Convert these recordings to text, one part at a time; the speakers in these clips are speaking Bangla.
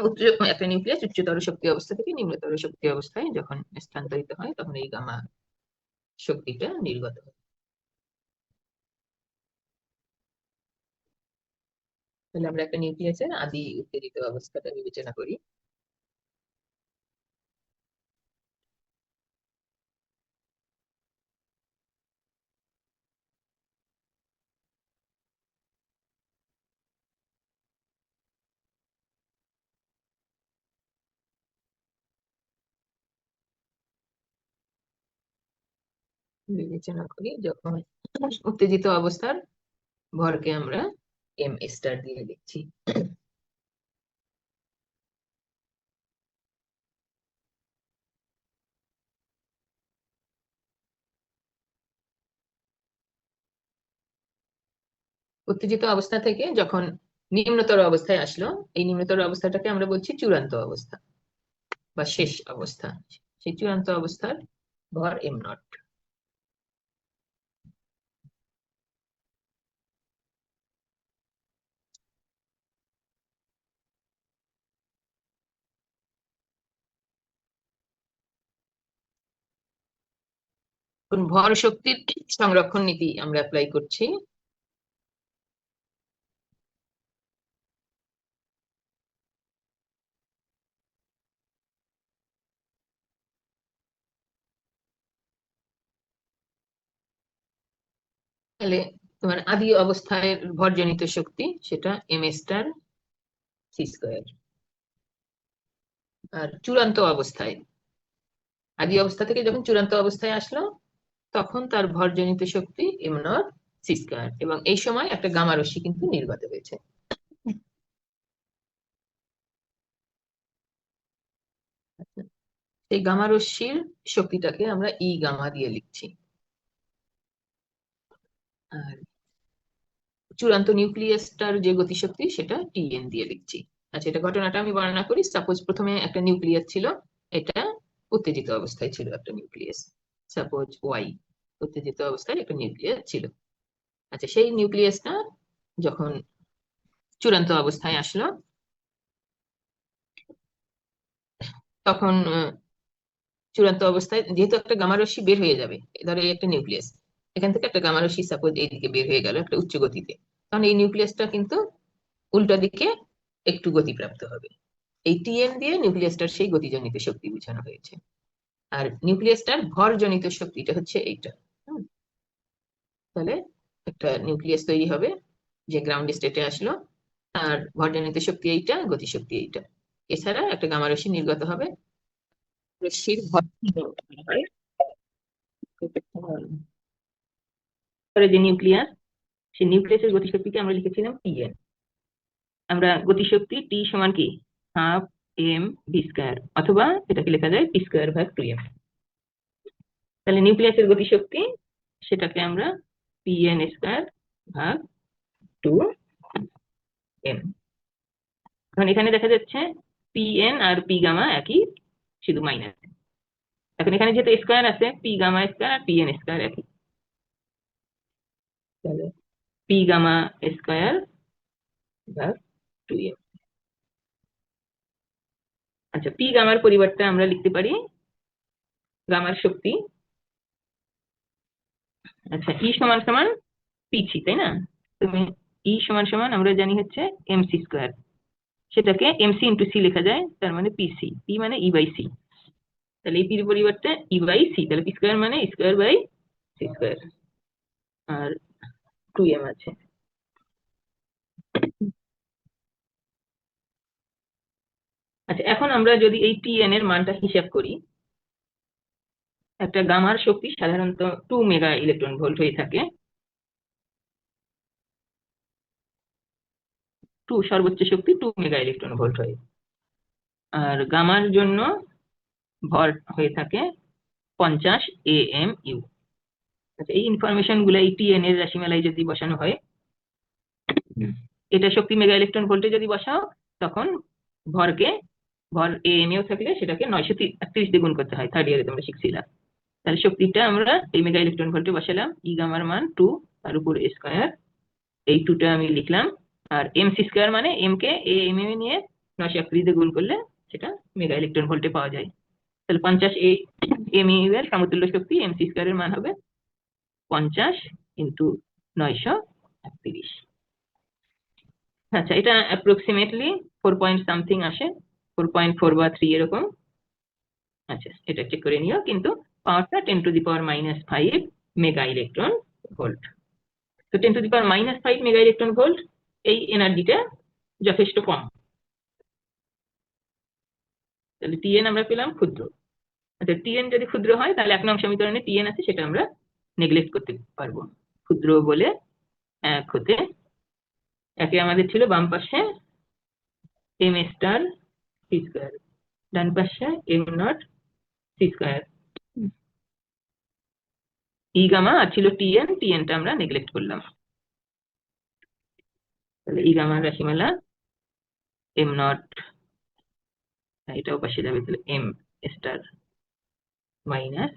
উচ্চ একটা নিউক্লিয়াস উচ্চতর শক্তি অবস্থা থেকে নিম্নতর শক্তি অবস্থায় যখন স্থানান্তরিত হয়, তখন এই গামা শক্তিটা নির্গত হয়। তাহলে আমরা একটা নিউক্লিয়াসের আদি উত্তেজিত অবস্থাটা বিবেচনা করি। বিবেচনা করি যখন উত্তেজিত অবস্থার ভরকে আমরা এম স্টার দিয়ে লিখছি উত্তেজিত অবস্থা থেকে যখন নিম্নতর অবস্থায় আসলো, এই নিম্নতর অবস্থাটাকে আমরা বলছি চূড়ান্ত অবস্থা বা শেষ অবস্থা। সেই চূড়ান্ত অবস্থার ভর এম নট ভর শক্তির সংরক্ষণ নীতি আমরা অ্যাপ্লাই করছি। তাহলে তোমার আদি অবস্থায় ভরজনিত শক্তি সেটা এম স্টার সি স্কোয়ার আর চূড়ান্ত অবস্থায়, আদি অবস্থা থেকে যখন চূড়ান্ত অবস্থায় আসলো তখন তার ভরজনিত শক্তি এম নট সি এবং এই সময় একটা গামা রশ্মি কিন্তু নির্গত হয়েছে। এই গামা রশ্মির শক্তিটাকে আমরা ই গামা দিয়ে লিখছি। আর চূড়ান্ত নিউক্লিয়াসটার যে গতিশক্তি, সেটা টিএন দিয়ে লিখছি। আচ্ছা এটা ঘটনাটা আমি বর্ণনা করি। সাপোজ প্রথমে একটা নিউক্লিয়াস ছিল, এটা উত্তেজিত অবস্থায় ছিল একটা নিউক্লিয়াস। Suppose Y. উত্তেজিত অবস্থায় একটা নিউক্লিয়াস ছিল। আচ্ছা সেই নিউক্লিয়াসটা যখন চূড়ান্ত অবস্থায় আসলো, তখন চূড়ান্ত অবস্থায় যেহেতু একটা গামারশ্মি বের হয়ে যাবে, ধরো এই একটা নিউক্লিয়াস, এখান থেকে একটা গামারশ্মি সাপোজ এইদিকে বের হয়ে গেল একটা উচ্চ গতিতে, তখন এই নিউক্লিয়াসটা কিন্তু উল্টা দিকে একটু গতিপ্রাপ্ত হবে। এই টিএন দিয়ে নিউক্লিয়াসটার সেই গতিজনিত শক্তি বোঝানো হয়েছে। আর নিউক্লিয়াসটার ভরজনিত শক্তিটা হচ্ছে এইটা। তাহলে একটা নিউক্লিয়াস তৈরি হবে, যে গ্রাউন্ড স্টেটে আসলো। আর ভরজনিত শক্তি এইটা, গতিশক্তি এইটা। এছাড়া একটা গামা রশ্মি নির্গত হবে। রশ্মির ভর যে নিউক্লিয়াস, সেই নিউক্লিয়াসের গতিশক্তিকে আমরা লিখেছিলাম টিএন আমরা গতিশক্তি টি সমান কি? হাফ এম ভি স্কোয়ার অথবা এটাকে লেখা যায় পি স্কোয়ার ভাগ টু এম তাহলে নিউক্লিয়াসের গতিশক্তি, সেটাকে আমরা পি এন স্কোয়ার ভাগ টু এম এখন এখানে দেখা যাচ্ছে পি এন আর পি গামা একই, শুধু মাইনাস এখন এখানে যেহেতু স্কোয়ার আছে পি গামা স্কোয়ার আর পি এন স্কোয়ার একই। তাহলে পি গামা স্কোয়ার ভাগ টু এম আচ্ছা পি গামার পরিবর্তে আমরা লিখতে পারি গামার শক্তি। আচ্ছা ই সমান সমান পিছি তাই না? তুমি ই সমান সমান আমরা জানি হচ্ছে এমসি স্কোয়ার সেটাকে এমসি ইন্টু সি লেখা যায়, তার মানে পিসি পি মানে ই বাই সি তাহলে এই পির পরিবর্তে ই বাই সি তাহলে পি স্কোয়ার মানে স্কোয়ার বাই সি স্কোয়ার আর টু এম আছে। আচ্ছা এখন আমরা যদি এই টি এন এর মানটা হিসাব করি একটা গামার শক্তি সাধারণত টু মেগা ইলেকট্রন ভোল্ট হয়ে থাকে। টু সর্বোচ্চ শক্তি টু মেগা ইলেকট্রন ভোল্ট হয়। আর গামার জন্য ভর হয়ে থাকে পঞ্চাশ এ এম ইউ আচ্ছা এই ইনফরমেশনগুলো এই টিএন এর রাশিমালায় যদি বসানো হয় এটা শক্তি মেগা ইলেকট্রন ভোল্টে যদি বসাও তখন ভরকে ভর এ এম ইউ থাকলে সেটাকে নয়শো একত্রিশ দিয়ে গুণ করতে হয় থার্ড ইয়ারে তোমরা শিখছিলাম তাহলে শক্তিটা আমরা এই মেগা ইলেকট্রন ভোল্টে বসালাম ই গামার মান টু তার উপর স্কোয়ার এই টুটা আমি লিখলাম, আর এম সি স্কোয়ার মানে এম কে এ এম এম নিয়ে নয়শো একত্রিশ দিয়ে গুণ করলে সেটা মেগা ইলেকট্রন ভোল্টে পাওয়া যায়। তাহলে পঞ্চাশ এ এম এর সমতুল্য শক্তি এম সি স্কোয়ারের মান হবে পঞ্চাশ ইন্টু নয়শো একত্রিশ। আচ্ছা এটা অ্যাপ্রক্সিমেটলি ফোর পয়েন্ট সামথিং আসে। ফোর পয়েন্ট ফোর বা থ্রি এরকম। আচ্ছা এটা চেক করে নিও। কিন্তু পাওয়ারটা ten to the power minus five mega electron volt তো ten to the power minus five mega electron volt এই এনার্জিটা যথেষ্ট কম। তাহলে টিএন আমরা পেলাম ক্ষুদ্র। আচ্ছা টিএন যদি ক্ষুদ্র হয়, তাহলে এক নং সমীকরণে টিএন আছে, সেটা আমরা নেগলেক্ট করতে পারব। ক্ষুদ্র বলে এক হতে, একে আমাদের ছিল বাম পাশে এম স্টার সি স্কোয়ার ডান পাশে M naught C square E gamma আর ছিল টিএন টিএনটা আমরা নেগলেক্ট করলাম। তাহলে ই গামার রাশিমালা এম নট এটাও পাশে যাবে তাহলে M star minus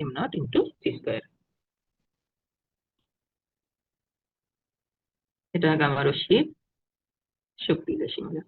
M naught into C square এটা গামা রশ্মির শক্তি রাশিমালা।